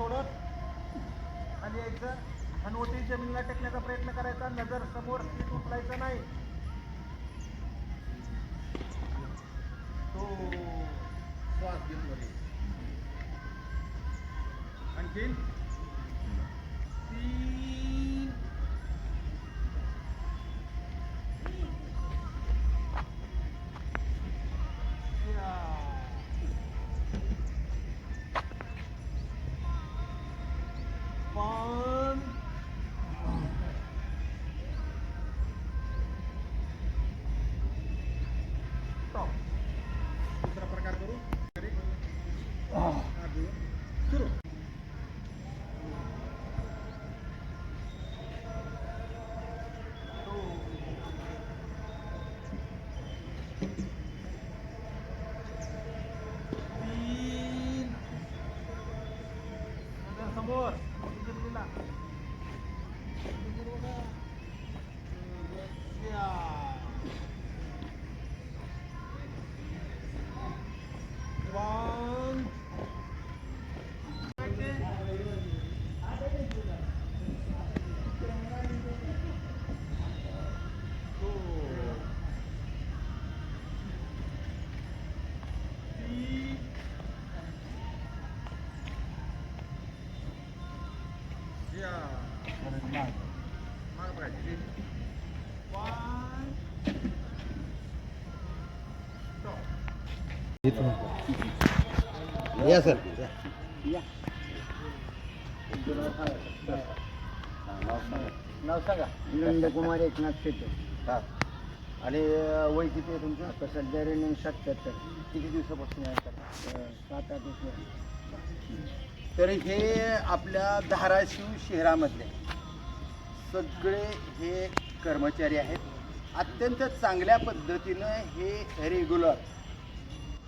सोडत आणि यायचं. हनवटी जमिनीला टेकण्याचा प्रयत्न करायचा. नजर समोर सीट उचलायचं नाही. तो श्वास घेऊन आणखीन? नजर या. सर नाव सांगा नंदकुमार एकनाथ शेटे हा. आणि वय किती आहे तुमचं? आता सध्या रनिंग सत्याहत्तर किती दिवसापासून आहे? सात आठ दिवस तर हे आपल्या धाराशिव शहरामधले सगळे हे कर्मचारी आहेत. अत्यंत चांगल्या पद्धतीनं हे रेग्युलर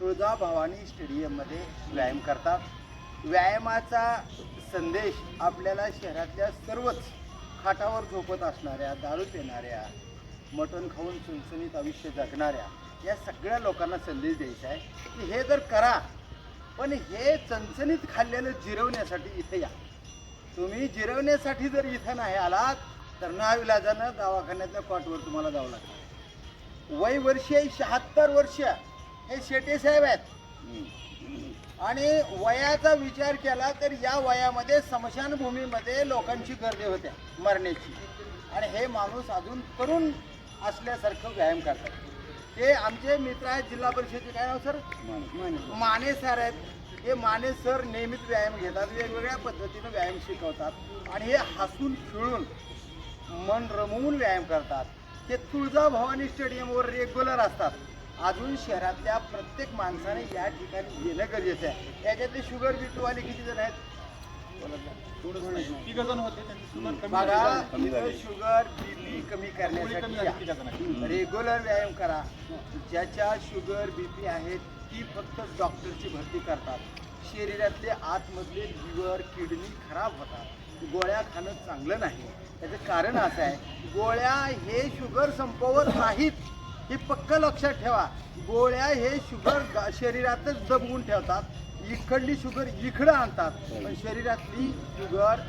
तुळजाभवानी स्टेडियममध्ये व्यायाम करतात. व्यायामाचा संदेश आपल्याला शहरातल्या सर्वच खाटावर झोपत असणाऱ्या दारू पिणाऱ्या मटण खाऊन चुणचुणीत आयुष्य जगणाऱ्या या सगळ्या लोकांना संदेश द्यायचा आहे की हे जर करा पण हे चणचणीत खाल्लेलं जिरवण्यासाठी इथे या. तुम्ही जिरवण्यासाठी जर इथं नाही आलात तर नाविलाजानं दवाखान्यातल्या कॉटवर तुम्हाला जावं लागतं वय वर्ष शहात्तर वर्ष. हे शेटे साहेब आहेत. आणि वयाचा विचार केला तर या वयामध्ये स्मशानभूमीमध्ये लोकांची गर्दी होत्या मरण्याची. आणि हे माणूस अजून करून असल्यासारखं व्यायाम करतात. ते आमचे मित्र आहेत जिल्हा परिषदेचे काय नाव सर? माने. सर आहेत. हे माने सर नेहमीच व्यायाम घेतात वेगवेगळ्या पद्धतीनं व्यायाम शिकवतात आणि हे हसून खेळून मन रमवून व्यायाम करतात. ते तुळजाभवानी स्टेडियमवर रेग्युलर असतात. अजून शहरातल्या प्रत्येक माणसाने या ठिकाणी येणं गरजेचं आहे. याच्यातले शुगर बीपीवाले किती जण आहेत? तिघ जण होते त्यांची शुगर बीपी कमी करण्यासाठी. रेग्युलर व्यायाम करा. ज्याच्या शुगर बीपी आहेत ती फक्त डॉक्टरची भरती करतात. शरीरातले आतमधले लिव्हर किडनी खराब होतात. गोळ्या खाणं चांगलं नाही. त्याचं कारण असं आहे गोळ्या हे शुगर संपवत नाहीत. हे पक्क लक्षात ठेवा. गोळ्या हे शुगर शरीरातच दबवून ठेवतात. इकडली शुगर इकडं आणतात. पण शरीरातली शुगर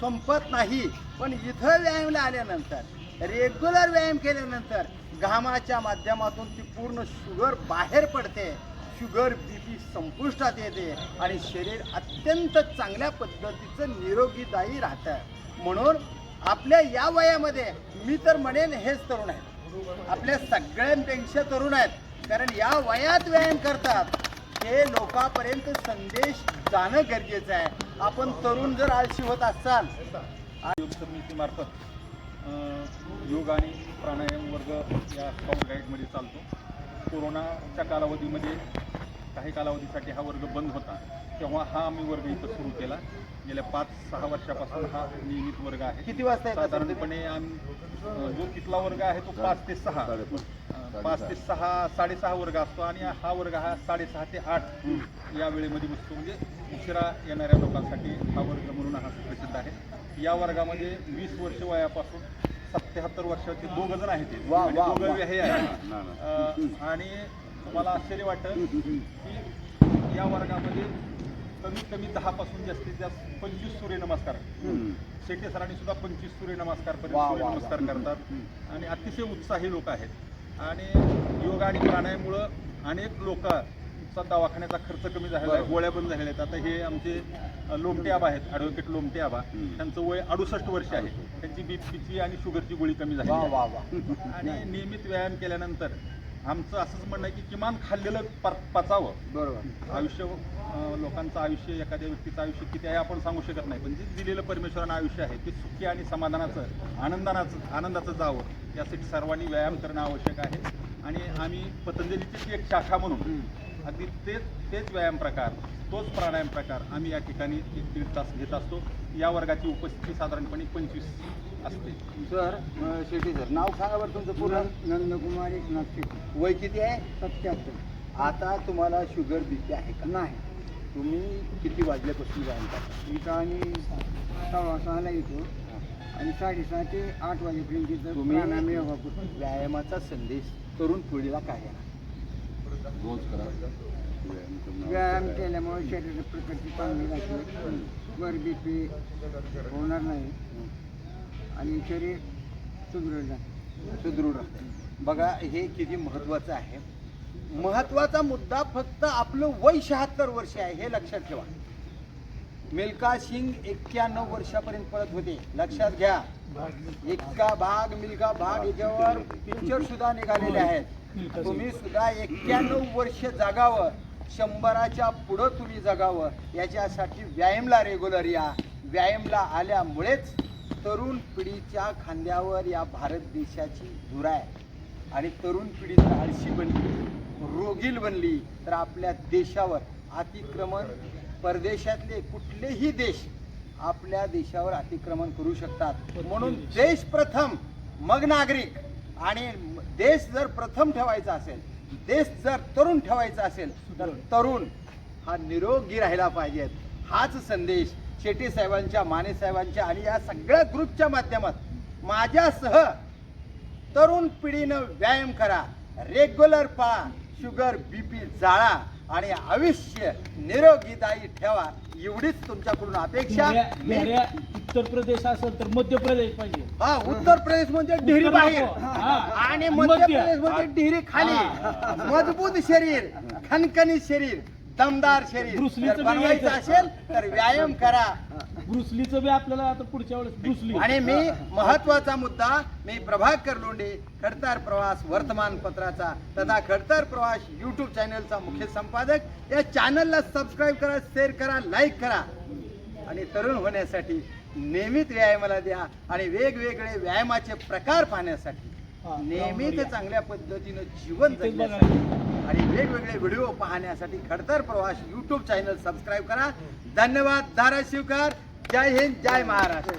संपत नाही. पण इथं व्यायामला आल्यानंतर रेग्युलर व्यायाम केल्यानंतर घामाच्या माध्यमातून ती पूर्ण शुगर बाहेर पडते. शुगर बीपी संपुष्टात येते आणि शरीर अत्यंत चांगल्या पद्धतीचं निरोगीदायी राहतं. म्हणून आपल्या या वयामध्ये मी तर म्हणेन हेच तरुण आहेत. आपल्या सगळ्यांपेक्षा तरुण आहेत. कारण या वयात व्यायाम करतात. हे लोकांपर्यंत संदेश जाणं गरजेचं आहे. आपण तरुण जर आळशी होत असाल. योग समितीमार्फत योग आणि प्राणायाम वर्ग या स्काउट गाईडमध्ये चालतो. कोरोनाच्या कालावधीमध्ये काही कालावधीसाठी हा वर्ग बंद होता. तेव्हा हा आम्ही वर्ग इथं सुरू केला. गेल्या पाच सहा वर्षापासून हा नियमित वर्ग आहे. किती वाजता? साधारणपणे आम्ही जो तिथला वर्ग आहे तो पाच ते सहा. पाच ते सहा साडेसहा वर्ग असतो आणि हा वर्ग हा साडेसहा ते आठ या वेळेमध्ये बसतो. म्हणजे उशिरा येणाऱ्या लोकांसाठी हा वर्ग म्हणून हा प्रसिद्ध आहे. या वर्गामध्ये वीस वर्ष वयापासून सत्याहत्तर वर्षाचे दोघ जण आहेत दोघं वा. हे आहेत. अ, आणि तुम्हाला आश्चर्य वाटेल की या वर्गामध्ये कमीत कमी दहा पासून जास्तीत जास्त पंचवीस सूर्यनमस्कार. शेट्टे सरांनी सुद्धा पंचवीस सूर्यनमस्कार पर्यंत सूर्यनमस्कार. करतात. आणि अतिशय उत्साही लोक आहेत. आणि योग आणि प्राणायाममुळं अनेक लोकांचा दवाखान्याचा खर्च कमी झालेला आहे. गोळ्या बंद झालेल्या आहेत. आता हे आमचे लोमटे आबा आहेत ॲडव्होकेट लोमटे आबा. त्यांचं वय अडुसष्ट वर्ष आहे. त्यांची बीपीची आणि शुगरची गोळी कमी झाली आणि नियमित व्यायाम केल्यानंतर आमचं असंच म्हणणं आहे की किमान खाल्लेलं पचावं. बरोबर. आयुष्य लोकांचं आयुष्य एखाद्या व्यक्तीचं आयुष्य किती आहे आपण सांगू शकत नाही. पण जे दिलेलं परमेश्वरानं आयुष्य आहे ते सुखी आणि समाधानाचं आनंदानाचं आनंदाचं जावं. यासाठी सर्वांनी व्यायाम करणं आवश्यक आहे. आणि आम्ही पतंजलीचीच एक शाखा म्हणून अगदी तेच तेच व्यायाम प्रकार तोच प्राणायाम प्रकार आम्ही या ठिकाणी एक दीड तास घेत असतो. या वर्गाची उपस्थिती साधारणपणे पंचवीस असते. सर शेट्टी सर नाव सांगा बरं तुमचं पूर्ण. नंदकुमार एकनाथ शेट्टी वय किती आहे? सत्याहत्तर. आता तुम्हाला शुगर बीपी आहे का? नाही. तुम्ही किती वाजल्यापासून करता इथं आम्ही सव्वा सहाला येतो. आणि साडेसहा ते आठ वाजेपर्यंत इथं तुम्ही- प्राणायाम योगा करतो व्यायामाचा संदेश तरुण पिढीला काय आहे व्यायाम केल्यामुळे शरीर प्रकृती चांगली राहते. वर बी पी होणार नाही. आणि शरीर सुदृढ राहते. सुदृढ राहते. बघा हे किती महत्वाचं आहे. महत्त्वाचा मुद्दा फक्त आपलं वय शहात्तर वर्ष आहे हे लक्षात ठेवा. मिल्का सिंग एक्क्याण्णव वर्षापर्यंत पळत होते. लक्षात घ्या. इतका भाग मिल्का भाग याच्यावर पिक्चर सुद्धा निघालेले आहेत. तुम्ही सुद्धा एक्क्याण्णव वर्ष जगावं. शंभराच्या पुढं तुम्ही जगावं. याच्यासाठी व्यायामला रेग्युलर या. व्यायामला आल्यामुळेच तरुण पिढीच्या खांद्यावर या भारत देशाची धुरा आहे. आणि तरुण पिढी आळशी बनली. रोगील बनली तर आपल्या देशावर अतिक्रमण परदेशातले कुठलेही देश आपल्या देशावर अतिक्रमण करू शकतात. म्हणून देश प्रथम मग नागरिक. आणि देश जर प्रथम ठेवायचा असेल देश जर तरुण ठेवायचा असेल तर तरुण हा निरोगी राहिला पाहिजेत हाच संदेश शेट्टी साहेबांच्या माने साहेबांच्या आणि या सगळ्या ग्रुपच्या माध्यमात माझ्यासह तरुण पिढीनं व्यायाम करा. रेग्युलर पहा. शुगर बीपी जाळा आणि आयुष्य निरोगीदायी ठेवा एवढीच तुमच्याकडून अपेक्षा मेऱ्या उत्तर प्रदेश असेल तर मध्य प्रदेश पाहिजे हा उत्तर प्रदेश म्हणजे उत्तर बाहेर. हा. आणि मध्य मध्य. प्रदेश म्हणजे डिहरी खाली मजबूत शरीर खणखणीत शरीर दमदार शरीर ब्रुसलीचं जर बी बनवायचं. असेल तर व्यायाम करा ब्रुसलीचं बी आपल्याला आता पुढच्या वेळेस ब्रुसली आणि मी महत्त्वाचा मुद्दा मी प्रभाकर लोंढे खडतार प्रवास वर्तमानपत्राचा तथा खडतार प्रवास युट्यूब चॅनलचा मुख्य संपादक. या चॅनलला सबस्क्राईब करा शेअर करा लाईक करा. आणि तरुण होण्यासाठी नियमित व्यायामाला द्या आणि वेगवेगळे व्यायामाचे प्रकार पाहण्यासाठी. नेहमीच. चांगल्या पद्धतीनं जीवन जगण्यासाठी आणि वेगवेगळे व्हिडिओ पाहण्यासाठी खडतर प्रवास युट्यूब चॅनल सबस्क्राईब करा. धन्यवाद धाराशिवकर. जय हिंद जय महाराष्ट्र।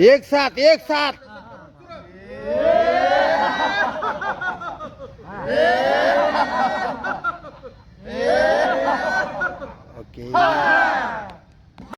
एक साथ एक साथ। Ok.